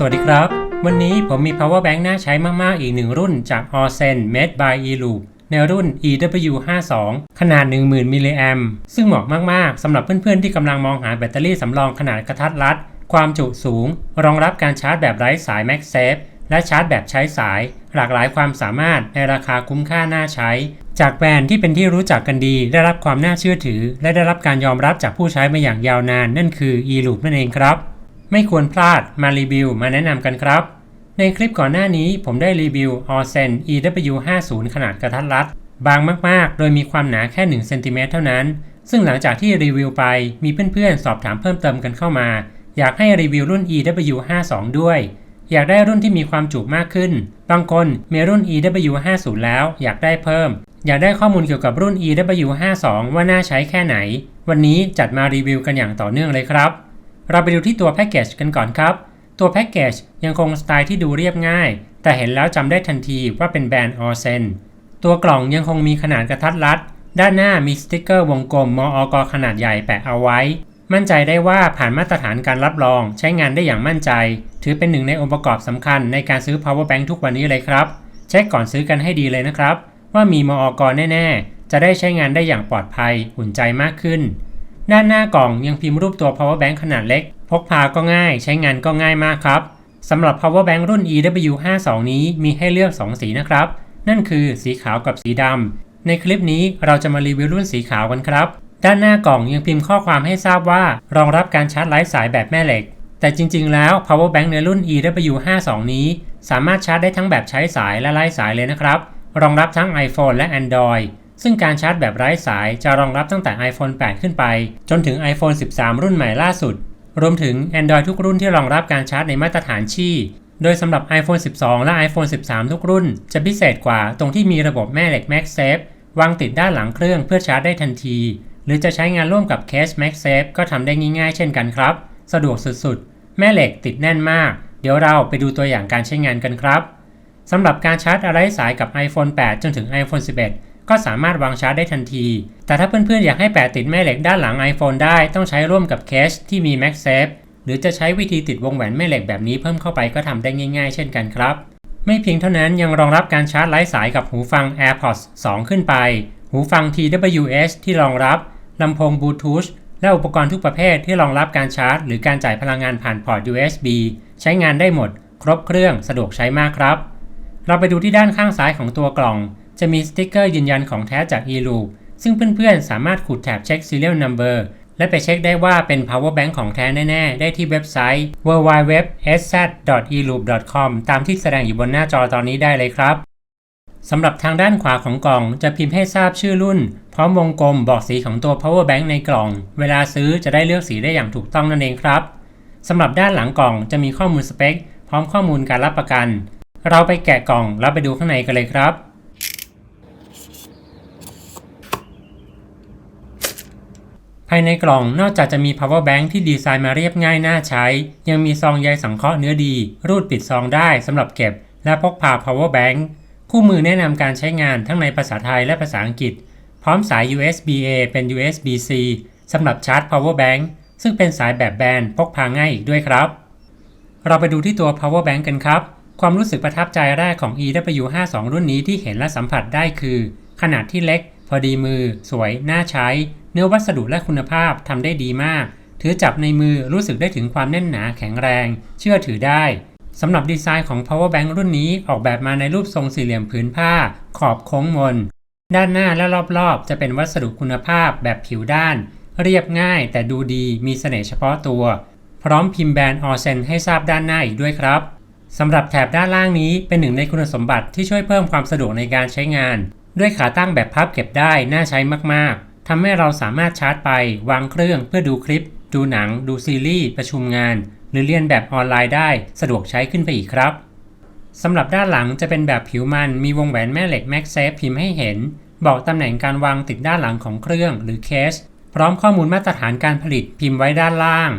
สวัสดีครับ วันนี้ผมมี power bank น่าใช้มาก ๆ อีกหนึ่งรุ่นจาก o r s e n Made by eLoop ในรุ่น EW52 ขนาด 10,000 มิลลิแอมซึ่งเหมาะมาก ๆ สำหรับเพื่อน ๆ ที่กำลังมองหาแบตเตอรี่สำรองขนาดกระทัดรัด ความจุสูง รองรับการชาร์จแบบไร้สาย MagSafe และชาร์จแบบใช้สาย หลากหลายความสามารถในราคาคุ้มค่าน่าใช้ จากแบรนด์ที่เป็นที่รู้จักกันดี ได้รับความน่าเชื่อถือ และได้รับการยอมรับจากผู้ใช้มาอย่างยาวนาน นั่นคือ eLoop นั่นเองครับ ไม่ควรพลาดมารีวิวมาแนะนำกันครับ ในคลิปก่อนหน้านี้ผมได้รีวิว o r s e n EW50 ขนาดกระทัดรัด บางมากๆ โดยมีความหนาแค่ 1 เซนติเมตรเท่านั้น ซึ่งหลังจากที่รีวิวไปมีเพื่อนๆ สอบถามเพิ่มเติมกันเข้ามา อยากให้รีวิวรุ่น EW52 ด้วย อยากได้รุ่นที่มีความจุมากขึ้น บางคนมีรุ่น EW50 แล้วอยากได้เพิ่ม อยากได้ข้อมูลเกี่ยวกับรุ่น EW52 ว่าน่าใช้แค่ไหน วันนี้จัดมารีวิวกันอย่างต่อเนื่องเลยครับ เราไปดูที่ตัวแพ็กเกจกันก่อนครับ ตัวแพ็กเกจยังคงสไตล์ที่ดูเรียบง่าย แต่เห็นแล้วจำได้ทันทีว่าเป็นแบรนด์ออเซนตัวกล่องยังคงมีขนาดกระทัดรัด ด้านหน้ามีสติกเกอร์วงกลมมออกขนาดใหญ่แปะเอาไว้ มั่นใจได้ว่าผ่านมาตรฐานการรับรองใช้งานได้อย่างมั่นใจ ถือเป็นหนึ่งในองค์ประกอบสำคัญในการซื้อ power bank ทุกวันนี้เลยครับ เช็คก่อนซื้อกันให้ดีเลยนะครับ ว่ามีมอกแน่ๆ จะได้ใช้งานได้อย่างปลอดภัยอุ่นใจมากขึ้น ด้านหน้ากล่องยังพิมพ์รูปตัว power bank ขนาดเล็ก พกพาก็ง่าย ใช้งานก็ง่ายมากครับสำหรับ power bank รุ่น EW52 นี้มีให้เลือก 2 สีนะครับ นั่นคือสีขาวกับสีดำ ในคลิปนี้เราจะมารีวิวรุ่นสีขาวกันครับ ด้านหน้ากล่องยังพิมพ์ข้อความให้ทราบว่า รองรับการชาร์จไร้สายแบบแม่เหล็ก แต่จริง ๆ แล้ว power bank ในรุ่น EW52 นี้ สามารถชาร์จได้ทั้งแบบใช้สายและไร้สายเลยนะครับ รองรับทั้ง iPhone และ Android ซึ่งการชาร์จแบบไร้สายจะรองรับตั้งแต่ iPhone 8 ขึ้นไป จนถึง iPhone 13 รุ่นใหม่ล่าสุด รวมถึง Android ทุกรุ่นที่รองรับการชาร์จในมาตรฐานชี่ โดยสำหรับ iPhone 12 และ iPhone 13 ทุกรุ่น จะพิเศษกว่าตรงที่มีระบบแม่เหล็ก MagSafe วางติดด้านหลังเครื่องเพื่อชาร์จได้ทันที หรือจะใช้งานร่วมกับเคส MagSafe ก็ทำได้ง่ายๆ เช่นกันครับ สะดวกสุดๆ แม่เหล็กติดแน่นมาก เดี๋ยวเราไปดูตัวอย่างการใช้งานกันครับสำหรับการชาร์จไร้สายกับ iPhone 8 จนถึง iPhone 11 ก็สามารถวางชาร์จได้ทันที แต่ถ้าเพื่อนๆ อยากให้แปะติดแม่เหล็กด้านหลัง iPhone ได้ต้องใช้ร่วมกับเคสที่มี MagSafe หรือจะใช้วิธีติดวงแหวนแม่เหล็กแบบนี้เพิ่มเข้าไปก็ทำได้ง่ายๆ เช่นกันครับ ไม่เพียงเท่านั้นยังรองรับการชาร์จไร้สายกับหูฟัง AirPods 2 ขึ้นไป หูฟัง TWS ที่รองรับลำโพงบลูทูธและอุปกรณ์ทุกประเภทที่รองรับการชาร์จ หรือการจ่ายพลังงานผ่านพอร์ต USB ใช้งานได้หมด ครบเครื่องสะดวกใช้มากครับ เราไปดูที่ด้านข้างซ้ายของตัวกล่อง จะมีสติกเกอร์ยืนยันของแท้จาก eLoop ซึ่งเพื่อนๆ สามารถขูดแถบเช็ค serial number และไปเช็คได้ว่าเป็น power bank ของแท้แน่ๆ ได้ที่เว็บไซต์ www.sz.eloop.com ตามที่แสดงอยู่บนหน้าจอตอนนี้ได้เลยครับสำหรับทางด้านขวาของกล่องจะพิมพ์ให้ทราบชื่อรุ่น พร้อมวงกลมบอกสีของตัว power bank ในกล่อง เวลาซื้อจะได้เลือกสีได้อย่างถูกต้องนั่นเองครับสำหรับด้านหลังกล่องจะมีข้อมูลสเปค พร้อมข้อมูลการรับประกัน เราไปแกะกล่องแล้วไปดูข้างในกันเลยครับ ภายในกล่องนอกจากจะมี power bank ที่ดีไซน์มาเรียบง่ายน่าใช้ ยังมีซองใยสังเคราะห์เนื้อดี รูดปิดซองได้สำหรับเก็บ และพกพา power bank คู่มือแนะนำการใช้งานทั้งในภาษาไทยและภาษาอังกฤษ พร้อมสาย USB-A เป็น USB-C สำหรับชาร์จ power bank ซึ่งเป็นสายแบบแบนพกพาง่ายอีกด้วยครับ เราไปดูที่ตัว power bank กันครับ ความรู้สึกประทับใจแรกของ EW52 รุ่นนี้ที่เห็นและสัมผัสได้คือ ขนาดที่เล็ก พอดีมือ สวย น่าใช้ เนื้อวัสดุและคุณภาพทำได้ดีมาก ถือจับในมือรู้สึกได้ถึงความแน่นหนาแข็งแรง เชื่อถือได้สำหรับดีไซน์ของ power bank รุ่นนี้ออกแบบมาในรูปทรงสี่เหลี่ยมผืนผ้า ขอบโค้งมน ด้านหน้าและรอบๆ จะเป็นวัสดุคุณภาพแบบผิวด้าน เรียบง่ายแต่ดูดีมีเสน่ห์เฉพาะตัว พร้อมพิมพ์แบรนด์ออเซนให้ทราบด้านหน้าอีกด้วยครับสำหรับแถบด้านล่างนี้เป็นหนึ่งในคุณสมบัติที่ช่วยเพิ่มความสะดวกในการใช้งาน ด้วยขาตั้งแบบพับเก็บได้น่าใช้มากๆ ทำให้เราสามารถชาร์จไป วางเครื่องเพื่อดูคลิป ดูหนัง ดูซีรีส์ ประชุมงาน หรือเรียนแบบออนไลน์ได้ สะดวกใช้ขึ้นไปอีกครับสำหรับด้านหลังจะเป็นแบบผิวมันมีวงแหวนแม่เหล็ก MagSafe พิมพ์ให้เห็น บอกตำแหน่งการวางติดด้านหลังของเครื่องหรือเคส พร้อมข้อมูลมาตรฐานการผลิตพิมพ์ไว้ด้านล่าง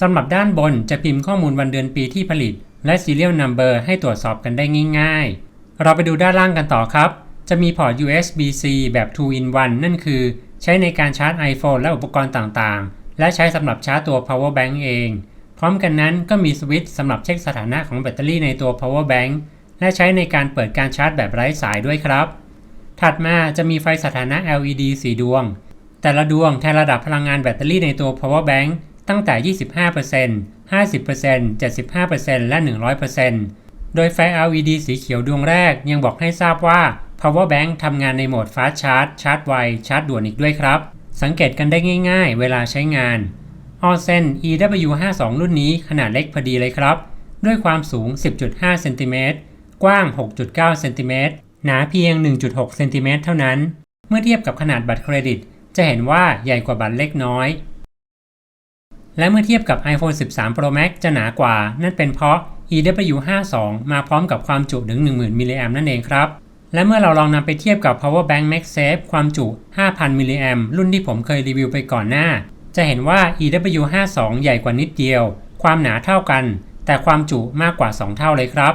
สำหรับด้านบนจะพิมพ์ข้อมูลวันเดือนปีที่ผลิต และ serial number ให้ตรวจสอบกันได้ง่าย ๆ เราไปดูด้านล่างกันต่อครับ จะมีพอร์ต USB-C แบบ 2 in 1 นั่นคือ ใช้ในการชาร์จ iPhone และอุปกรณ์ต่างๆ และใช้สำหรับชาร์จตัว power bank เอง พร้อมกันนั้นก็มีสวิตช์สำหรับเช็คสถานะของแบตเตอรี่ในตัว power bank และใช้ในการเปิดการชาร์จแบบไร้สายด้วยครับ ถัดมาจะมีไฟสถานะ LED 4 ดวง แต่ละดวงแทนระดับพลังงานแบตเตอรี่ในตัว power bank ตั้งแต่ 25% 50% 75%และ 100%โดยไฟ LED สีเขียวดวงแรกยังบอกให้ทราบว่า power bank ทำงานในโหมด fast charge ชาร์จไว ชาร์จด่วนอีกด้วยครับ สังเกตกันได้ง่ายๆ เวลาใช้งาน o s e n EW52 รุ่นนี้ขนาดเล็กพอดีเลยครับ ด้วยความสูง 10.5 เซนติเมตร กว้าง 6.9 เซนติเมตร หนาเพียง 1.6 เซนติเมตรเท่านั้น เมื่อเทียบกับขนาดบัตรเครดิต จะเห็นว่าใหญ่กว่าบัตรเล็กน้อย และเมื่อเทียบกับ iPhone 13 Pro Max จะหนากว่า นั่นเป็นเพราะ EW52 มาพร้อมกับความจุถึง 10,000มิลลิแอมนั่นเองครับ และเมื่อเราลองนำไปเทียบกับ Power Bank MagSafe ความจุ 5,000 มิลลิแอมรุ่นที่ผมเคยรีวิวไปก่อนหน้า จะเห็นว่า EW52 ใหญ่กว่านิดเดียว ความหนาเท่ากัน แต่ความจุมากกว่า 2 เท่าเลยครับ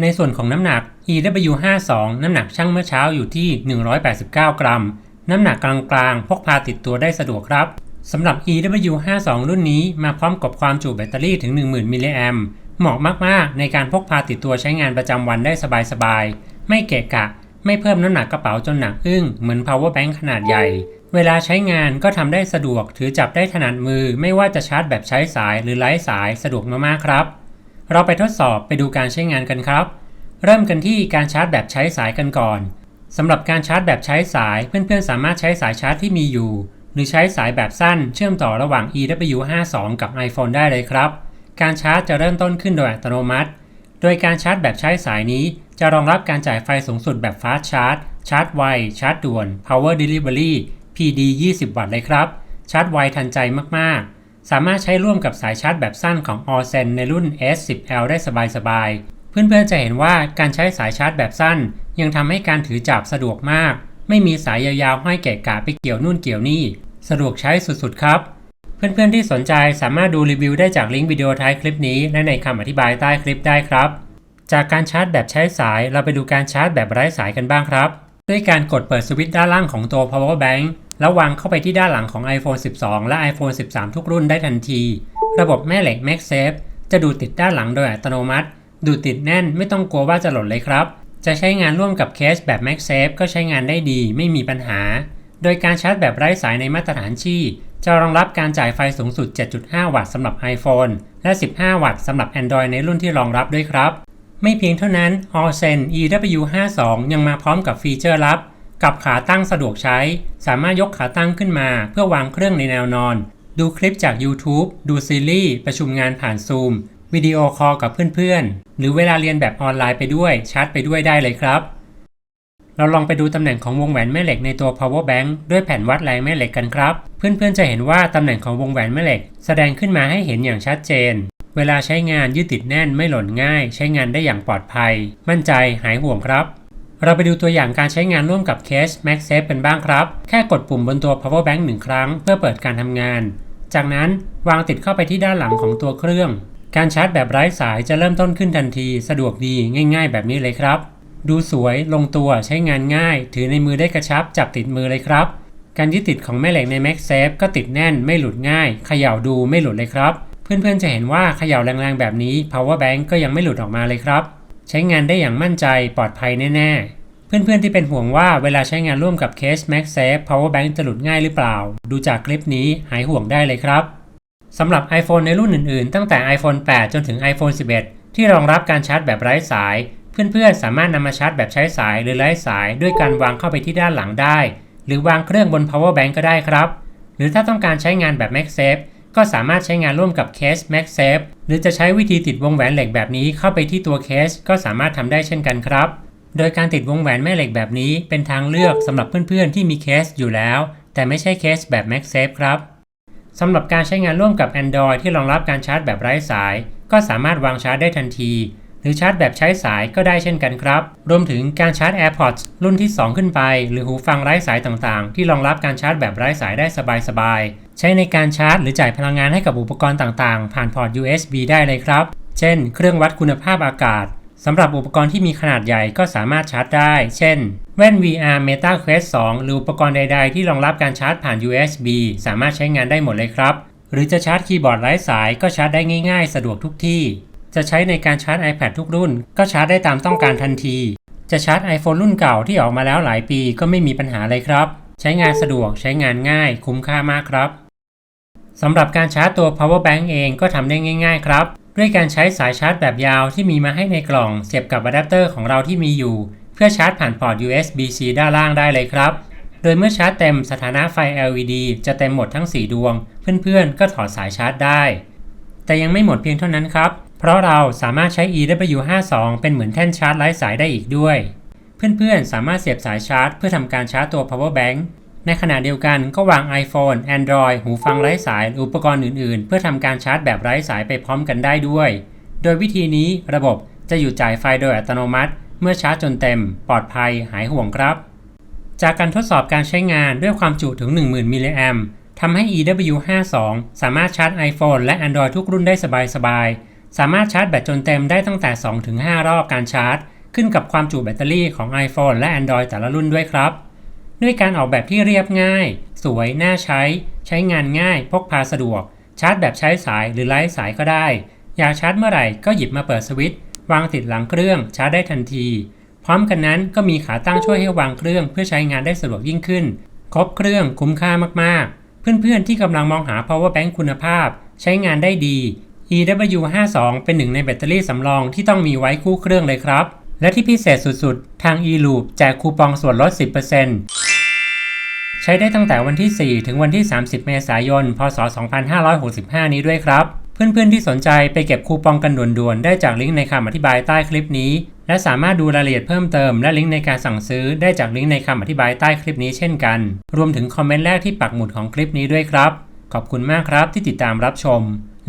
ในส่วนของน้ำหนัก EW52 น้ำหนักช่างเมื่อเช้าอยู่ที่ 189 กรัม น้ำหนักกลางๆ พกพาติดตัวได้สะดวกครับสำหรับ EW52 รุ่นนี้มาพร้อมกับความจุแบตเตอรี่ถึง 10,000 มิลลิแอมเหมาะมากๆ ในการพกพาติดตัวใช้งานประจำวันได้สบายๆ ไม่เกะกะ ไม่เพิ่มน้ำหนักกระเป๋าจนหนักอึ้งเหมือน power bank ขนาดใหญ่ เวลาใช้งานก็ทำได้สะดวกถือจับได้ถนัดมือ ไม่ว่าจะชาร์จแบบใช้สายหรือไร้สายสะดวกมากๆครับ เราไปทดสอบไปดูการใช้งานกันครับ เริ่มกันที่การชาร์จแบบใช้สายกันก่อนสำหรับการชาร์จแบบใช้สายเพื่อนๆ สามารถใช้สายชาร์จที่มีอยู่ หรือใช้สายแบบสั้นเชื่อมต่อระหว่าง EW52 กับ iPhone ได้เลยครับ การชาร์จจะเริ่มต้นขึ้นโดยอัตโนมัติ โดยการชาร์จแบบใช้สายนี้ จะรองรับการจ่ายไฟสูงสุดแบบ Fast Charge ชาร์จไว ชาร์จด่วน Power Delivery PD 20 วัตต์เลยครับ ชาร์จไวทันใจมากๆ สามารถใช้ร่วมกับสายชาร์จแบบสั้นของ o r s e n ในรุ่น S10L ได้สบายๆ เพื่อนๆจะเห็นว่าการใช้สายชาร์จแบบสั้น ยังทำให้การถือจับสะดวกมาก ไม่มีสายยาวๆห้อยแกะกะไปเกี่ยวนู่นเกี่ยวนี่ สะดวกใช้สุดๆครับ เพื่อนๆที่สนใจสามารถดูรีวิวได้จากลิงก์วิดีโอท้ายคลิปนี้และในคำอธิบายใต้คลิปได้ครับ จากการชาร์จแบบใช้สาย เราไปดูการชาร์จแบบไร้สายกันบ้างครับ ด้วยการกดเปิดสวิตช์ด้านล่างของตัว power bank แล้ววางเข้าไปที่ด้านหลังของ iPhone 12 และ iPhone 13 ทุกรุ่นได้ทันที ระบบแม่เหล็ก MagSafe จะดูดติดด้านหลังโดยอัตโนมัติ ดูดติดแน่นไม่ต้องกลัวว่าจะหล่นเลยครับ จะใช้งานร่วมกับเคสแบบ MagSafe ก็ใช้งานได้ดีไม่มีปัญหา โดยการชาร์จแบบไร้สายในมาตรฐานชี่จะรองรับการจ่ายไฟสูงสุด 7.5 วัตต์สำหรับ iPhone และ 15 วัตต์สำหรับ Android ในรุ่นที่รองรับด้วยครับ ไม่เพียงเท่านั้น o r s e n EW52 ยังมาพร้อมกับฟีเจอร์ลับ กับขาตั้งสะดวกใช้ สามารถยกขาตั้งขึ้นมา เพื่อวางเครื่องในแนวนอน ดูคลิปจาก YouTube ดูซีรีส์ประชุมงานผ่าน Zoom วิดีโอคอลกับเพื่อนๆ หรือเวลาเรียนแบบออนไลน์ไปด้วยชาร์จไปด้วยได้เลยครับ เราลองไปดูตำแหน่งของวงแหวนแม่เหล็กในตัว power bank ด้วยแผ่นวัดแรงแม่เหล็กกันครับ เพื่อนๆจะเห็นว่าตำแหน่งของวงแหวนแม่เหล็ก แสดงขึ้นมาให้เห็นอย่างชัดเจน เวลาใช้งานยืดติดแน่นไม่หล่นง่าย ใช้งานได้อย่างปลอดภัย มั่นใจหายห่วงครับ เราไปดูตัวอย่างการใช้งานร่วมกับเคส MagSafe กันบ้างครับ แค่กดปุ่มบนตัว power bank หนึ่งครั้งเพื่อเปิดการทำงาน จากนั้นวางติดเข้าไปที่ด้านหลังของตัวเครื่อง การชาร์จแบบไร้สายจะเริ่มต้นขึ้นทันที สะดวกดีง่าย ๆ แบบนี้เลยครับ ดูสวยลงตัวใช้งานง่าย ถือในมือได้กระชับจับติดมือเลยครับ การยึดติดของแม่เหล็กใน MagSafe ก็ติดแน่นไม่หลุดง่ายเขย่าดูไม่หลุดเลยครับ เพื่อนๆจะเห็นว่าเขย่าแรงๆแบบนี้ power bank ก็ยังไม่หลุดออกมาเลยครับ ใช้งานได้อย่างมั่นใจปลอดภัยแน่ๆเพื่อนๆที่เป็นห่วงว่าเวลาใช้งานร่วมกับเคส MagSafe power bank จะหลุดง่ายหรือเปล่า ดูจากคลิปนี้หายห่วงได้เลยครับสำหรับ iPhone ในรุ่นอื่นๆ ตั้งแต่ iPhone 8 จนถึง iPhone 11 ที่รองรับการชาร์จแบบไร้สาย เพื่อนๆ สามารถนำมาชาร์จแบบใช้สายหรือไร้สาย ด้วยการวางเข้าไปที่ด้านหลังได้ หรือวางเครื่องบน power bank ก็ได้ครับ หรือถ้าต้องการใช้งานแบบ MagSafe ก็สามารถใช้งานร่วมกับเคส MagSafe หรือจะใช้วิธีติดวงแหวนเหล็กแบบนี้เข้าไปที่ตัวเคส ก็สามารถทำได้เช่นกันครับ โดยการติดวงแหวนแม่เหล็กแบบนี้เป็นทางเลือกสำหรับเพื่อนๆ ที่มีเคสอยู่แล้ว แต่ไม่ใช่เคสแบบ MagSafe ครับสำหรับการใช้งานร่วมกับ Android ที่รองรับการชาร์จแบบไร้สาย ก็สามารถวางชาร์จได้ทันที หรือชาร์จแบบใช้สายก็ได้เช่นกันครับ รวมถึงการชาร์จ AirPods รุ่นที่ 2 ขึ้นไป หรือหูฟังไร้สายต่างๆ ที่รองรับการชาร์จแบบไร้สายได้สบายๆ ใช้ในการชาร์จหรือจ่ายพลังงานให้กับอุปกรณ์ต่างๆ ผ่านพอร์ต USB ได้เลยครับ เช่น เครื่องวัดคุณภาพอากาศสำหรับอุปกรณ์ที่มีขนาดใหญ่ก็สามารถชาร์จได้ เช่น แว่น VR Meta Quest 2 หรืออุปกรณ์ใด ๆ ที่รองรับการชาร์จผ่าน USB สามารถใช้งานได้หมดเลยครับ หรือจะชาร์จคีย์บอร์ดไร้สายก็ชาร์จได้ง่าย ๆ สะดวกทุกที่ จะใช้ในการชาร์จ iPad ทุกรุ่น ก็ชาร์จได้ตามต้องการทันที จะชาร์จ iPhone รุ่นเก่าที่ออกมาแล้วหลายปีก็ไม่มีปัญหาเลยครับ ใช้งานสะดวกใช้งานง่าย คุ้มค่ามากครับสำหรับการชาร์จตัว power bank เองก็ทำได้ง่าย ๆ ครับ ด้วยการใช้สายชาร์จแบบยาวที่มีมาให้ในกล่องเสียบกับอะแดปเตอร์ของเราที่มีอยู่ เพื่อชาร์จผ่านพอร์ต USB-C ด้านล่างได้เลยครับ โดยเมื่อชาร์จเต็มสถานะไฟ LED จะเต็มหมดทั้ง 4 ดวง เพื่อนๆ ก็ถอดสายชาร์จได้ แต่ยังไม่หมดเพียงเท่านั้นครับ เพราะเราสามารถใช้ EW52 เป็นเหมือนแท่นชาร์จไร้สายได้อีกด้วย เพื่อนๆ สามารถเสียบสายชาร์จ เพื่อทำการชาร์จตัว power bank ในขณะเดียวกันก็วาง iPhone Android หูฟังไร้สายออุปกรณ์อื่นๆ เพื่อทำการชาร์จแบบไร้สายไปพร้อมกันได้ด้วย โดยวิธีนี้ระบบจะหยุดจ่ายไฟโดยอัตโนมัติ เมื่อชาร์จจนเต็ม ปลอดภัยหายห่วงครับ จากการทดสอบการใช้งานด้วยความจุถึง 10,000 มิลลิแอมทำให้ EW52 สามารถชาร์จ iPhone และ Android ทุกรุ่นได้สบายๆ สามารถชาร์จแบตจนเต็มได้ตั้งแต่ 2-5 รอบการชาร์จ ขึ้นกับความจุแบตเตอรี่ของ iPhone และ Android แต่ละรุ่นด้วยครับ ด้วยการออกแบบที่เรียบง่าย สวย น่าใช้ ใช้งานง่าย พกพาสะดวก ชาร์จแบบใช้สายหรือไร้สายก็ได้ อยากชาร์จเมื่อไหร่ก็หยิบมาเปิดสวิตช์วางติดหลังเครื่องชาร์จได้ทันที พร้อมกันนั้นก็มีขาตั้งช่วยให้วางเครื่องเพื่อใช้งานได้สะดวกยิ่งขึ้น ครบเครื่องคุ้มค่ามากๆ เพื่อนๆที่กำลังมองหา power bank คุณภาพ ใช้งานได้ดี EW52 เป็นหนึ่งในแบตเตอรี่สำรองที่ต้องมีไว้คู่เครื่องเลยครับ และที่พิเศษสุดๆ ทาง eLoop แจกคูปองส่วนลด 10%ใช้ได้ตั้งแต่วันที่ 4 ถึงวันที่ 30 เมษายน พศ 2565 นี้ด้วยครับ เพื่อนๆที่สนใจไปเก็บคูปองกันด่วนๆ ได้จากลิงก์ในคำอธิบายใต้คลิปนี้ และสามารถดูรายละเอียดเพิ่มเติมและลิงก์ในการสั่งซื้อได้จากลิงก์ในคำอธิบายใต้คลิปนี้เช่นกัน รวมถึงคอมเมนต์แรกที่ปักหมุดของคลิปนี้ด้วยครับ ขอบคุณมากครับที่ติดตามรับชม